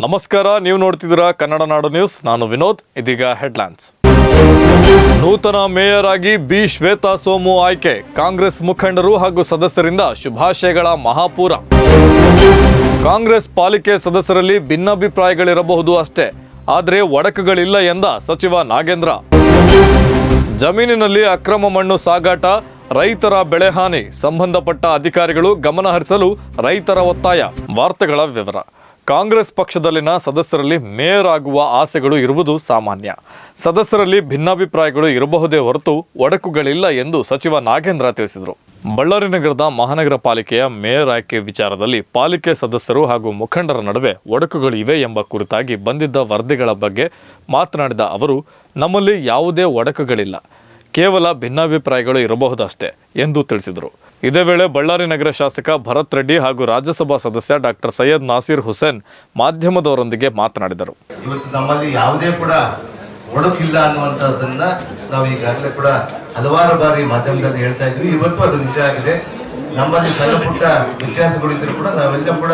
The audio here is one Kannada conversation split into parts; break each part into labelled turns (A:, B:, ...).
A: ನಮಸ್ಕಾರ, ನೀವು ನೋಡ್ತಿದ್ದೀರಾ ಕನ್ನಡ ನಾಡು ನ್ಯೂಸ್. ನಾನು ವಿನೋದ್, ಇದೀಗ ಹೆಡ್ಲೈನ್ಸ್. ನೂತನ ಮೇಯರ್ ಆಗಿ ಬಿ. ಶ್ವೇತಾ ಸೋಮು ಆಯ್ಕೆ. ಕಾಂಗ್ರೆಸ್ ಮುಖಂಡರು ಹಾಗೂ ಸದಸ್ಯರಿಂದ ಶುಭಾಶಯಗಳ ಮಹಾಪೂರ. ಕಾಂಗ್ರೆಸ್ ಪಾಲಿಕೆ ಸದಸ್ಯರಲ್ಲಿ ಭಿನ್ನಾಭಿಪ್ರಾಯಗಳಿರಬಹುದು ಅಷ್ಟೇ. ಆದರೆ ಒಡಕುಗಳಿಲ್ಲ ಎಂದ ಸಚಿವ ನಾಗೇಂದ್ರ. ಜಮೀನಿನಲ್ಲಿ ಅಕ್ರಮ ಮಣ್ಣು ಸಾಗಾಟ, ರೈತರ ಬೆಳೆ ಹಾನಿ, ಸಂಬಂಧಪಟ್ಟ ಅಧಿಕಾರಿಗಳು ಗಮನಹರಿಸಲು ರೈತರ ಒತ್ತಾಯ. ವಾರ್ತೆಗಳ ವಿವರ. ಕಾಂಗ್ರೆಸ್ ಪಕ್ಷದಲ್ಲಿನ ಸದಸ್ಯರಲ್ಲಿ ಮೇಯರ್ ಆಗುವ ಆಸೆಗಳು ಇರುವುದು ಸಾಮಾನ್ಯ. ಸದಸ್ಯರಲ್ಲಿ ಭಿನ್ನಾಭಿಪ್ರಾಯಗಳು ಇರಬಹುದೇ ಹೊರತು ಒಡಕುಗಳಿಲ್ಲ ಎಂದು ಸಚಿವ ನಾಗೇಂದ್ರ ತಿಳಿಸಿದರು. ಬಳ್ಳಾರಿ ನಗರದ ಮಹಾನಗರ ಪಾಲಿಕೆಯ ಮೇಯರ್ ಆಯ್ಕೆ ವಿಚಾರದಲ್ಲಿ ಪಾಲಿಕೆ ಸದಸ್ಯರು ಹಾಗೂ ಮುಖಂಡರ ನಡುವೆ ಒಡಕುಗಳು ಇವೆ ಎಂಬ ಕುರಿತಾಗಿ ಬಂದಿದ್ದ ವರದಿಗಳ ಬಗ್ಗೆ ಮಾತನಾಡಿದ ಅವರು, ನಮ್ಮಲ್ಲಿ ಯಾವುದೇ ಒಡಕುಗಳಿಲ್ಲ. ಕೇವಲ ಭಿನ್ನಾಭಿಪ್ರಾಯಗಳು ಇರಬಹುದಷ್ಟೇ ಎಂದು ತಿಳಿಸಿದರು. ಇದೇ ವೇಳೆ ಬಳ್ಳಾರಿ ನಗರ ಶಾಸಕ ಭರತ್ ರೆಡ್ಡಿ ಹಾಗೂ ರಾಜ್ಯಸಭಾ ಸದಸ್ಯ ಡಾಕ್ಟರ್ ಸೈಯದ್ ನಾಸೀರ್ ಹುಸೇನ್ ಮಾಧ್ಯಮದವರೊಂದಿಗೆ ಮಾತನಾಡಿದರು.
B: ಇವತ್ತು ನಮ್ಮಲ್ಲಿ ಯಾವುದೇ ಕೂಡ ಒಡಕಿಲ್ಲ ಅನ್ನುವಂಥದ್ದನ್ನ ನಾವು ಈಗಾಗಲೇ ಕೂಡ ಹಲವಾರು ಬಾರಿ ಮಾಧ್ಯಮದಲ್ಲಿ ಹೇಳ್ತಾ ಇದ್ವಿ. ಇವತ್ತು ಅದು ನಿಜ ಆಗಿದೆ. ನಮ್ಮಲ್ಲಿ ಸಣ್ಣ ಪುಟ್ಟ ವ್ಯತ್ಯಾಸಗಳಿದ್ರು ಕೂಡ ನಾವೆಲ್ಲ ಕೂಡ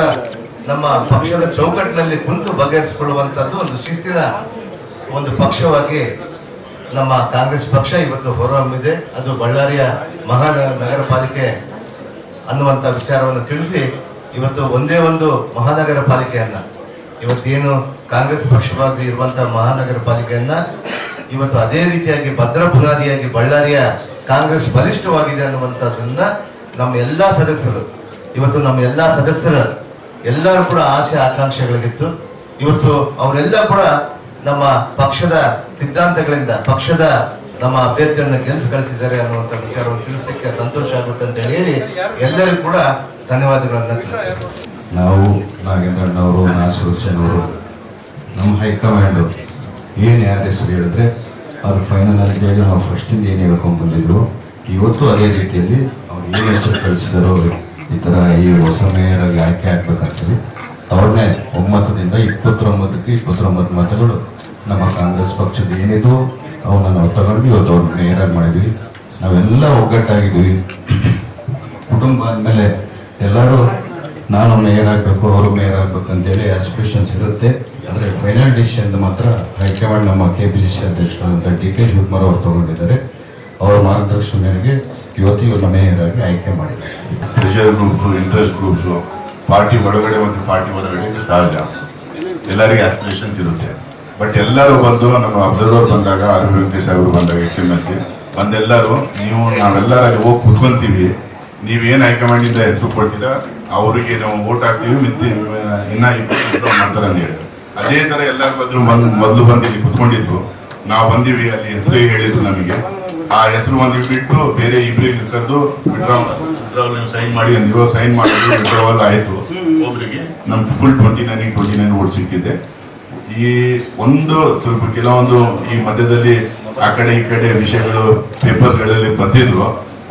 B: ನಮ್ಮ ಪಕ್ಷದ ಚೌಕಟ್ಟಿನಲ್ಲಿ ಕುಂತು ಬಗೆಹರಿಸಿಕೊಳ್ಳುವಂಥದ್ದು ಒಂದು ಶಿಸ್ತಿನ ಒಂದು ಪಕ್ಷವಾಗಿ ನಮ್ಮ ಕಾಂಗ್ರೆಸ್ ಪಕ್ಷ ಇವತ್ತು ಹೊರಹೊಮ್ಮಿದೆ. ಅದು ಬಳ್ಳಾರಿಯ ಮಹಾನಗರ ಪಾಲಿಕೆ ಅನ್ನುವಂಥ ವಿಚಾರವನ್ನು ತಿಳಿಸಿ ಇವತ್ತು ಒಂದೇ ಒಂದು ಮಹಾನಗರ ಪಾಲಿಕೆಯನ್ನ, ಇವತ್ತೇನು ಕಾಂಗ್ರೆಸ್ ಪಕ್ಷವಾಗಿ ಇರುವಂಥ ಮಹಾನಗರ ಪಾಲಿಕೆಯನ್ನು, ಇವತ್ತು ಅದೇ ರೀತಿಯಾಗಿ ಭದ್ರ ಬುನಾದಿಯಾಗಿ ಬಳ್ಳಾರಿಯ ಕಾಂಗ್ರೆಸ್ ಬಲಿಷ್ಠವಾಗಿದೆ ಅನ್ನುವಂಥದ್ದನ್ನ ನಮ್ಮ ಎಲ್ಲ ಸದಸ್ಯರು, ಇವತ್ತು ನಮ್ಮ ಎಲ್ಲ ಸದಸ್ಯರ ಎಲ್ಲರೂ ಕೂಡ ಆಸೆ ಆಕಾಂಕ್ಷೆಗಳಿಗಿತ್ತು. ಇವತ್ತು ಅವರೆಲ್ಲ ಕೂಡ ನಮ್ಮ ಪಕ್ಷದ ಸಿದ್ಧಾಂತಗಳಿಂದ, ಪಕ್ಷದ ನಮ್ಮ ಅಭ್ಯರ್ಥಿಯನ್ನು ಗೆಲ್ಸಿ ಕಳಿಸಿದ್ದಾರೆ ಅನ್ನುವಂಥ ವಿಚಾರವನ್ನು ತಿಳಿಸಲಿಕ್ಕೆ ಸಂತೋಷ ಆಗುತ್ತೆ ಅಂತ ಹೇಳಿ ಎಲ್ಲರಿಗೂ ಕೂಡ ಧನ್ಯವಾದಗಳನ್ನ ತಿಳಿಸ್ತೇನೆ
C: ನಾವು ನಾಗೇಂದ್ರಣ್ಣವರು ನಾ ಸುರಸೇನವರು ಅವರು, ನಮ್ಮ ಹೈಕಮಾಂಡು ಏನು ಯಾರ ಹೆಸರು ಹೇಳಿದ್ರೆ ಅದು ಫೈನಲ್ ಅಂತೇಳಿ ನಾವು ಫಸ್ಟಿಂದ ಏನು ಹೇಳ್ಕೊಂಡು ಬಂದಿದ್ರು. ಇವತ್ತು ಅದೇ ರೀತಿಯಲ್ಲಿ ಅವ್ರು ಏನು ಹೆಸರು ಕಳಿಸಿದಾರೋ ಈ ಥರ ಈ ಹೊಸ ಮೇಯರಾಗಿ ಆಯ್ಕೆ ಆಗ್ಬೇಕಾಗ್ತದೆ. ಅವ್ರನ್ನೇ ಒಮ್ಮತದಿಂದ ಇಪ್ಪತ್ತೊಂಬತ್ತಕ್ಕೆ ಇಪ್ಪತ್ತೊಂಬತ್ತು ಮತಗಳು ನಮ್ಮ ಕಾಂಗ್ರೆಸ್ ಪಕ್ಷದ ಏನಿದು ಅವನ್ನ ನಾವು ತಗೊಂಡು ಇವತ್ತು ಅವ್ರನ್ನ ಮೇಯರ್ ಆಗಿ ಮಾಡಿದ್ವಿ. ನಾವೆಲ್ಲ ಒಗ್ಗಟ್ಟಾಗಿದ್ವಿ ಕುಟುಂಬ ಅಂದಮೇಲೆ ಎಲ್ಲರೂ ನಾನು ಮೇಯರ್ ಆಗಬೇಕು ಅವರು ಮೇಯರ್ ಆಗಬೇಕು ಅಂತೇಳಿ ಆಸ್ಪಿರೇಷನ್ಸ್ ಇರುತ್ತೆ. ಆದರೆ ಫೈನಲ್ ಡಿಸಿಷನ್ ಮಾತ್ರ ಹೈಕಮಾಂಡ್ ನಮ್ಮ ಕೆ ಪಿ ಸಿ ಸಿ ಅಧ್ಯಕ್ಷರಾದಂಥ ಡಿ ಕೆ ಶಿವಕುಮಾರ್ ಅವರು ತಗೊಂಡಿದ್ದಾರೆ. ಅವರ ಮಾರ್ಗದರ್ಶನ ಮೇರೆಗೆ ಇವತ್ತು ಇವ್ರನ್ನ ಮೇಯರ್ ಆಗಿ ಆಯ್ಕೆ ಮಾಡಿದ್ದಾರೆ.
D: Pressure groups interest groups party ಒಳಗಡೆ ಮತ್ತು ಪಾರ್ಟಿ ಹೊರಗಡೆ ಸಹಜ. ಎಲ್ಲರಿಗೆ ಆಸ್ಪಿರೇಷನ್ಸ್ ಇರುತ್ತೆ. ಬಟ್ ಎಲ್ಲರೂ ಬಂದು ನಮ್ಮ ಅಬ್ಸರ್ವರ್ ಬಂದಾಗ ಆರ್ ವೆಂಕಟೇಶ್ ಅವರು ಬಂದಾಗ ಎಚ್ ಎಂ ಎಲ್ ಸಿ ಬಂದೆಲ್ಲರೂ ನೀವು ನಾವೆಲ್ಲರೂ ಅಲ್ಲಿ ಹೋಗಿ ಕುತ್ಕೊಂತೀವಿ. ನೀವೇನು ಹೈಕಮಾಂಡಿಂದ ಹೆಸರು ಕೊಡ್ತೀರಾ ಅವರಿಗೆ ನಾವು ವೋಟ್ ಹಾಕ್ತೀವಿ ಮಿತ್ತಿ ಇನ್ನೂ ಇಬ್ಬರು ಮಾಡ್ತಾರೆ ಅಂತ ಹೇಳಿ ಅದೇ ಥರ ಎಲ್ಲರೂ ಬಂದ್ರು ಬಂದು ಮೊದಲು ಬಂದು ಇಲ್ಲಿ ಕುತ್ಕೊಂಡಿದ್ರು. ನಾವು ಬಂದಿವಿ ಅಲ್ಲಿ ಹೆಸರು ಹೇಳಿದ್ರು ನಮಗೆ. ಆ ಹೆಸರು ಒಂದು ಬಿಟ್ಟು ಬೇರೆ ಇಬ್ಬರಿಗೆ ಕರೆದು ವಿಡ್ರಾವಲ್ ನೀವು ಸೈನ್ ಮಾಡಿ ಇವಾಗ ಸೈನ್ ಮಾಡಿದ್ರು ವಿಡ್ರಾವಲ್ ಆಯಿತು. ಒಬ್ಬರಿಗೆ ನಮ್ಮ full twenty nine twenty nine vote ಸಿಕ್ಕಿದೆ. ಈ ಒಂದು ಸ್ವಲ್ಪ ಕೆಲವೊಂದು ಈ ಮಧ್ಯದಲ್ಲಿ ಆ ಕಡೆ ಈ ಕಡೆ ವಿಷಯಗಳು ಪೇಪರ್ಗಳಲ್ಲಿ ಬರ್ತಿದ್ರು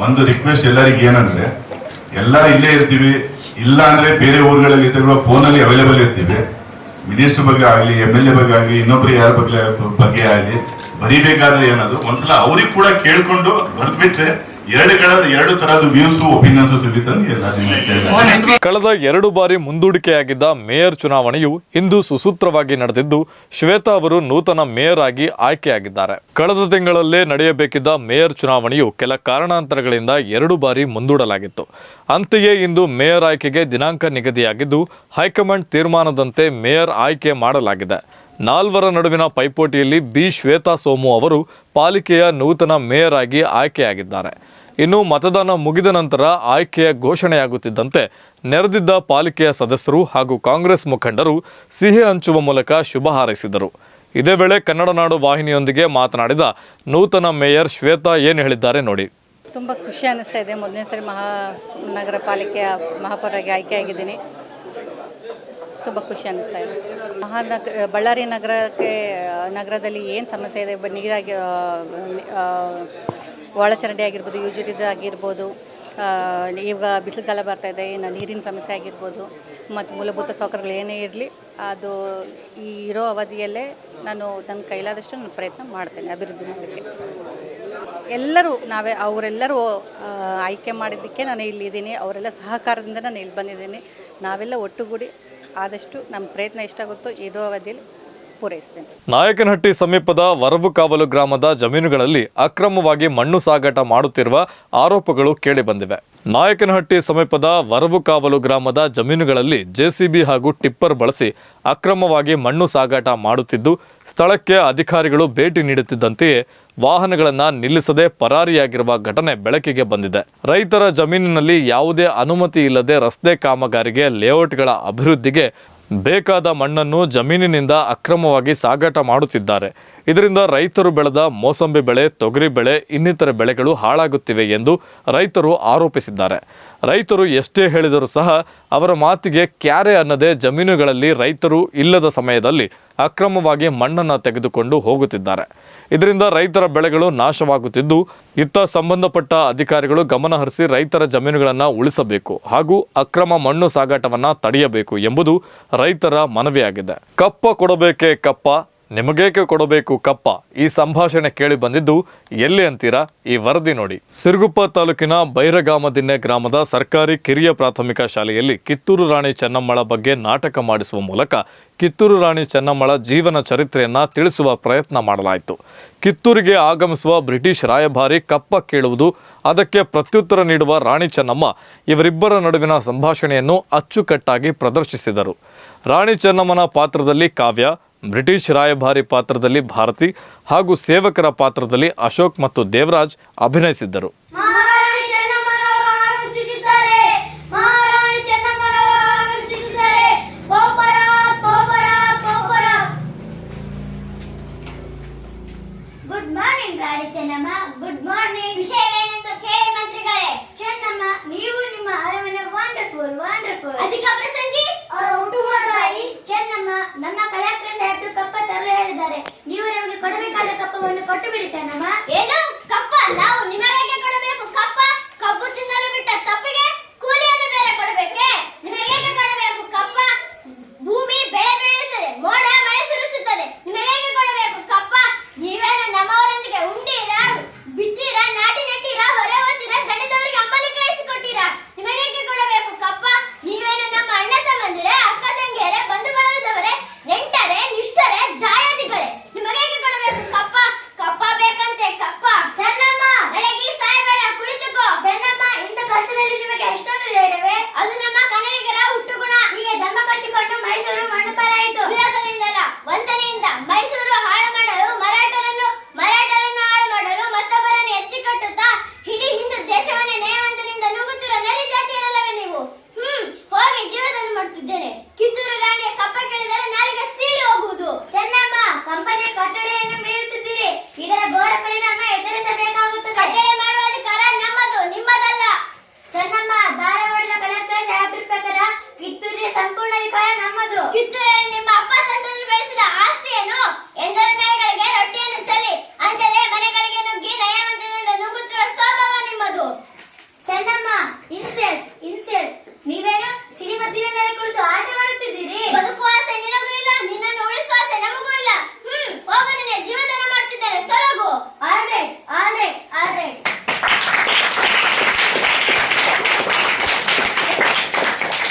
D: ಒಂದು ರಿಕ್ವೆಸ್ಟ್ ಎಲ್ಲರಿಗೆ ಏನಂದ್ರೆ ಎಲ್ಲ ಇಲ್ಲೇ ಇರ್ತೀವಿ, ಇಲ್ಲ ಅಂದ್ರೆ ಬೇರೆ ಊರುಗಳಲ್ಲಿ ಇದ್ದಾಗ ಫೋನಲ್ಲಿ ಅವೈಲೇಬಲ್ ಇರ್ತೀವಿ. ಮಿನಿಸ್ಟರ್ ಬಗ್ಗೆ ಆಗಲಿ ಎಂ ಎಲ್ ಎ ಬಗ್ಗೆ ಆಗಲಿ, ಇನ್ನೊಬ್ರು ಯಾರ ಬಗ್ಗೆ ಬಗ್ಗೆ ಆಗಲಿ, ಬರೀಬೇಕಾದ್ರೆ ಏನದು? ಒಂದ್ಸಲ ಅವ್ರಿಗೆ ಕೂಡ ಕೇಳ್ಕೊಂಡು ಬರೆದ್ಬಿಟ್ರೆ ಎರಡು ಕಡೆ ಎರಡು ತರಹದ ವ್ಯೂಸ್ ಒಪಿನಿಯನ್ಸ್ ಸಿಗುತ್ತೆ ಅಂತ ಎಲ್ಲ ಕಳೆದ
A: ಎರಡು ಬಾರಿ ಮುಂದೂಡಿಕೆಯಾಗಿದ್ದ ಮೇಯರ್ ಚುನಾವಣೆಯು ಇಂದು ಸುಸೂತ್ರವಾಗಿ ನಡೆದಿದ್ದು ಶ್ವೇತಾ ಅವರು ನೂತನ ಮೇಯರ್ ಆಗಿ ಆಯ್ಕೆಯಾಗಿದ್ದಾರೆ. ಕಳೆದ ತಿಂಗಳಲ್ಲೇ ನಡೆಯಬೇಕಿದ್ದ ಮೇಯರ್ ಚುನಾವಣೆಯು ಕೆಲ ಕಾರಣಾಂತರಗಳಿಂದ ಎರಡು ಬಾರಿ ಮುಂದೂಡಲಾಗಿತ್ತು. ಅಂತೆಯೇ ಇಂದು ಮೇಯರ್ ಆಯ್ಕೆಗೆ ದಿನಾಂಕ ನಿಗದಿಯಾಗಿದ್ದು ಹೈಕಮಾಂಡ್ ತೀರ್ಮಾನದಂತೆ ಮೇಯರ್ ಆಯ್ಕೆ ಮಾಡಲಾಗಿದೆ. ನಾಲ್ವರ ನಡುವಿನ ಪೈಪೋಟಿಯಲ್ಲಿ ಬಿ. ಶ್ವೇತಾ ಸೋಮು ಅವರು ಪಾಲಿಕೆಯ ನೂತನ ಮೇಯರ್ ಆಗಿ ಆಯ್ಕೆಯಾಗಿದ್ದಾರೆ. ಇನ್ನು ಮತದಾನ ಮುಗಿದ ನಂತರ ಆಯ್ಕೆಯ ಘೋಷಣೆಯಾಗುತ್ತಿದ್ದಂತೆ ನೆರೆದಿದ್ದ ಪಾಲಿಕೆಯ ಸದಸ್ಯರು ಹಾಗೂ ಕಾಂಗ್ರೆಸ್ ಮುಖಂಡರು ಸಿಹಿ ಹಂಚುವ ಮೂಲಕ ಶುಭ ಹಾರೈಸಿದರು. ಇದೇ ವೇಳೆ ಕನ್ನಡ ನಾಡು ವಾಹಿನಿಯೊಂದಿಗೆ ಮಾತನಾಡಿದ ನೂತನ ಮೇಯರ್ ಶ್ವೇತಾ ಏನು ಹೇಳಿದ್ದಾರೆ ನೋಡಿ.
E: ತುಂಬ ಖುಷಿ ಅನ್ನಿಸ್ತಾ ಇದೆ. ಮೊದಲನೇ ಸರಿ ಮಹಾನಗರ ಪಾಲಿಕೆಯ ಮಹಾಪೌರಾಗಿ ಆಯ್ಕೆಯಾಗಿದ್ದೀನಿ. ತುಂಬ ಖುಷಿ ಅನ್ನಿಸ್ತಾ ಇದೆ. ಮಹಾನಗ, ಬಳ್ಳಾರಿ ನಗರಕ್ಕೆ, ನಗರದಲ್ಲಿ ಏನು ಸಮಸ್ಯೆ ಇದೆ? ನೀರಾಗಿ ಒಳಚರಂಡಿ ಆಗಿರ್ಬೋದು ಯು ಆಗಿರ್ಬೋದು ಈಗ ಬಿಸಿಲುಗಾಲ ಬರ್ತಾ ಇದೆ ಏನು ನೀರಿನ ಸಮಸ್ಯೆ ಆಗಿರ್ಬೋದು, ಮತ್ತು ಮೂಲಭೂತ ಸೌಕರ್ಯಗಳು ಏನೇ ಇರಲಿ, ಅದು ಈ ಇರೋ ಅವಧಿಯಲ್ಲೇ ನಾನು ನನ್ನ ಕೈಲಾದಷ್ಟು ನಾನು ಪ್ರಯತ್ನ ಮಾಡ್ತೇನೆ ಅಭಿವೃದ್ಧಿ ಮಾಡೋಕ್ಕೆ. ಎಲ್ಲರೂ, ನಾವೇ, ಅವರೆಲ್ಲರೂ ಆಯ್ಕೆ ಮಾಡಿದ್ದಕ್ಕೆ ನಾನು ಇಲ್ಲಿದ್ದೀನಿ ಅವರೆಲ್ಲ ಸಹಕಾರದಿಂದ ನಾನು ಇಲ್ಲಿ ಬಂದಿದ್ದೀನಿ. ನಾವೆಲ್ಲ ಒಟ್ಟುಗೂಡಿ ಆದಷ್ಟು ನಮ್ಮ ಪ್ರಯತ್ನ ಎಷ್ಟಾಗುತ್ತೋ ಇರೋ ಅವಧಿಯಲ್ಲಿ ಪೂರೈಸ್ತೇನೆ.
A: ನಾಯಕನಹಟ್ಟಿ ಸಮೀಪದ ವರವುಕಾವಲು ಗ್ರಾಮದ ಜಮೀನುಗಳಲ್ಲಿ ಅಕ್ರಮವಾಗಿ ಮಣ್ಣು ಸಾಗಾಟ ಮಾಡುತ್ತಿರುವ ಆರೋಪಗಳು ಕೇಳಿಬಂದಿವೆ ನಾಯಕನಹಟ್ಟಿ ಸಮೀಪದ ವರವುಕಾವಲು ಗ್ರಾಮದ ಜಮೀನುಗಳಲ್ಲಿ ಜೆಸಿಬಿ ಹಾಗೂ ಟಿಪ್ಪರ್ ಬಳಸಿ ಅಕ್ರಮವಾಗಿ ಮಣ್ಣು ಸಾಗಾಟ ಮಾಡುತ್ತಿದ್ದು, ಸ್ಥಳಕ್ಕೆ ಅಧಿಕಾರಿಗಳು ಭೇಟಿ ನೀಡುತ್ತಿದ್ದಂತೆಯೇ ವಾಹನಗಳನ್ನು ನಿಲ್ಲಿಸದೆ ಪರಾರಿಯಾಗಿರುವ ಘಟನೆ ಬೆಳಕಿಗೆ ಬಂದಿದೆ. ರೈತರ ಜಮೀನಿನಲ್ಲಿ ಯಾವುದೇ ಅನುಮತಿ ಇಲ್ಲದೆ ರಸ್ತೆ ಕಾಮಗಾರಿಗೆ ಲೇಔಟ್ಗಳ ಅಭಿವೃದ್ಧಿಗೆ ಬೇಕಾದ ಮಣ್ಣನ್ನು ಜಮೀನಿನಿಂದ ಅಕ್ರಮವಾಗಿ ಸಾಗಾಟ ಮಾಡುತ್ತಿದ್ದಾರೆ. ಇದರಿಂದ ರೈತರು ಬೆಳೆದ ಮೋಸಂಬಿ ಬೆಳೆ, ತೊಗರಿ ಬೆಳೆ, ಇನ್ನಿತರ ಬೆಳೆಗಳು ಹಾಳಾಗುತ್ತಿವೆ ಎಂದು ರೈತರು ಆರೋಪಿಸಿದ್ದಾರೆ. ರೈತರು ಎಷ್ಟೇ ಹೇಳಿದರೂ ಸಹ ಅವರ ಮಾತಿಗೆ ಕ್ಯಾರೆ ಅನ್ನದೇ ಜಮೀನುಗಳಲ್ಲಿ ರೈತರು ಇಲ್ಲದ ಸಮಯದಲ್ಲಿ ಅಕ್ರಮವಾಗಿ ಮಣ್ಣನ್ನು ತೆಗೆದುಕೊಂಡು ಹೋಗುತ್ತಿದ್ದಾರೆ. ಇದರಿಂದ ರೈತರ ಬೆಳೆಗಳು ನಾಶವಾಗುತ್ತಿದ್ದು, ಇತ್ತ ಸಂಬಂಧಪಟ್ಟ ಅಧಿಕಾರಿಗಳು ಗಮನ ಹರಿಸಿ ರೈತರ ಜಮೀನುಗಳನ್ನು ಉಳಿಸಬೇಕು ಹಾಗೂ ಅಕ್ರಮ ಮಣ್ಣು ಸಾಗಾಟವನ್ನು ತಡೆಯಬೇಕು ಎಂಬುದು ರೈತರ ಮನವಿಯಾಗಿದೆ. ಕಪ್ಪ ಕೊಡಬೇಕೆ ಕಪ್ಪ? ನಿಮಗೇಕೆ ಕೊಡಬೇಕು ಕಪ್ಪ? ಈ ಸಂಭಾಷಣೆ ಕೇಳಿ ಬಂದಿದ್ದು ಎಲ್ಲಿ ಅಂತೀರಾ? ಈ ವರದಿ ನೋಡಿ. ಸಿರುಗುಪ್ಪ ತಾಲೂಕಿನ ಬೈರಗಾಮದಿನ್ನೆ ಗ್ರಾಮದ ಸರ್ಕಾರಿ ಕಿರಿಯ ಪ್ರಾಥಮಿಕ ಶಾಲೆಯಲ್ಲಿ ಕಿತ್ತೂರು ರಾಣಿ ಚೆನ್ನಮ್ಮಳ ಬಗ್ಗೆ ನಾಟಕ ಮಾಡಿಸುವ ಮೂಲಕ ಕಿತ್ತೂರು ರಾಣಿ ಚೆನ್ನಮ್ಮಳ ಜೀವನ ಚರಿತ್ರೆಯನ್ನು ತಿಳಿಸುವ ಪ್ರಯತ್ನ ಮಾಡಲಾಯಿತು. ಕಿತ್ತೂರಿಗೆ ಆಗಮಿಸುವ ಬ್ರಿಟಿಷ್ ರಾಯಭಾರಿ ಕಪ್ಪ ಕೇಳುವುದು, ಅದಕ್ಕೆ ಪ್ರತ್ಯುತ್ತರ ನೀಡುವ ರಾಣಿ ಚೆನ್ನಮ್ಮ ಇವರಿಬ್ಬರ ನಡುವಿನ ಸಂಭಾಷಣೆಯನ್ನು ಅಚ್ಚುಕಟ್ಟಾಗಿ ಪ್ರದರ್ಶಿಸಿದರು. ರಾಣಿ ಚೆನ್ನಮ್ಮನ ಪಾತ್ರದಲ್ಲಿ ಕಾವ್ಯ ಬ್ರಿಟಿಷ್ ರಾಯಭಾರಿ ಪಾತ್ರದಲ್ಲಿ ಭಾರತಿ ಹಾಗೂ ಸೇವಕರ ಪಾತ್ರದಲ್ಲಿ ಅಶೋಕ್ ಮತ್ತು ದೇವರಾಜ್ ಅಭಿನಯಿಸಿದ್ದರು.
F: ಅಧಿಕ ಪ್ರಸಂಗಿ ಅವರ ಚೆನ್ನಮ್ಮ ನಮ್ಮ ಗೋಪುರ ಕಪ್ಪವನ್ನು ಕೊಟ್ಟು ಬಿಡಿ ಚೆನ್ನಮ್ಮ ಏನು Look at.